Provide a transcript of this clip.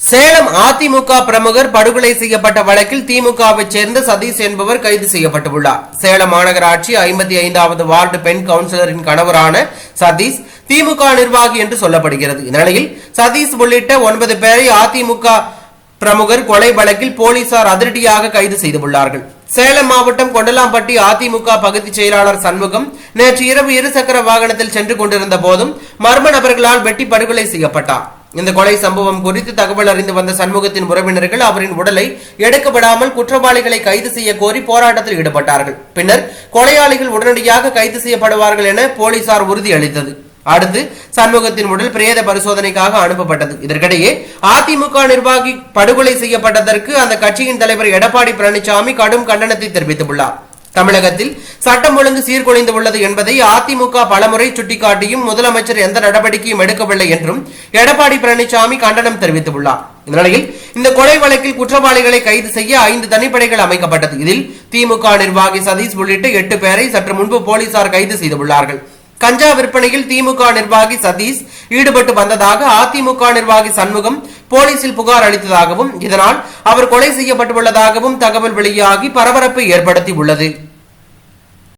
சேலம் அதிமுக பிரமுகர் படுகொலை செய்யப்பட்ட வழக்கில் திமுகவை சேர்ந்த சதீஷ் என்பவர் கைது செய்யப்பட்டுள்ளார். சேலம் மாநகராட்சி ஐம்பத்தி ஐந்தாவது வார்டு பெண் கவுன்சிலரின் கணவரான சதீஷ் திமுக நிர்வாகி என்று சொல்லப்படுகிறது. இந்நிலையில் சதீஷ் உள்ளிட்ட ஒன்பது பேரை அதிமுக பிரமுகர் கொலை வழக்கில் போலீசார் அதிரடியாக கைது செய்துள்ளார்கள். சேலம் மாவட்டம் கொண்டலாம்பட்டி அதிமுக பகுதி செயலாளர் சண்முகம் நேற்று இரவு இருசக்கர வாகனத்தில் சென்று கொண்டிருந்த போதும் மர்ம நபர்களால் வெட்டி படுகொலை செய்யப்பட்டார். இந்த கொலை சம்பவம் குறித்து தகவல் அறிந்து வந்த சண்முகத்தின் உறவினர்கள் அவரின் உடலை எடுக்கப்படாமல் குற்றவாளிகளை கைது செய்ய கோரி போராட்டத்தில் ஈடுபட்டார்கள். பின்னர் கொலையாளிகள் உடனடியாக கைது செய்யப்படுவார்கள் என போலீசார் உறுதியளித்தது. அடுத்து சண்முகத்தின் உடல் பிரேத பரிசோதனைக்காக அனுப்பப்பட்டது. இதற்கிடையே அதிமுக நிர்வாகி படுகொலை செய்யப்பட்டதற்கு அந்த கட்சியின் தலைவர் எடப்பாடி பழனிசாமி கடும் கண்டனத்தை தெரிவித்துள்ளார். தமிழகத்தில் சட்டம் ஒழுங்கு சீர்குலைந்து உள்ளது என்பதை அதிமுக பலமுறை சுட்டிக்காட்டியும் முதலமைச்சர் எந்த நடவடிக்கையும் எடுக்கவில்லை என்றும் எடப்பாடி பழனிசாமி கண்டனம் தெரிவித்துள்ளார். இந்த நிலையில் இந்த கொலை வழக்கில் குற்றவாளிகளை கைது செய்ய ஐந்து தனிப்படைகள் அமைக்கப்பட்டது. இதில் திமுக நிர்வாகி சதீஷ் உள்ளிட்ட எட்டு பேரை சற்று முன்பு போலீசார் கைது செய்துள்ளார்கள் கஞ்சா விற்பனையில் திமுக நிர்வாகி சதீஷ் ஈடுபட்டு வந்ததாக அதிமுக நிர்வாகி சண்முகம் போலீசில் புகார் அளித்ததாகவும் இதனால் அவர் கொலை செய்யப்பட்டுள்ளதாகவும் தகவல் வெளியாகி பரபரப்பை ஏற்படுத்தி உள்ளது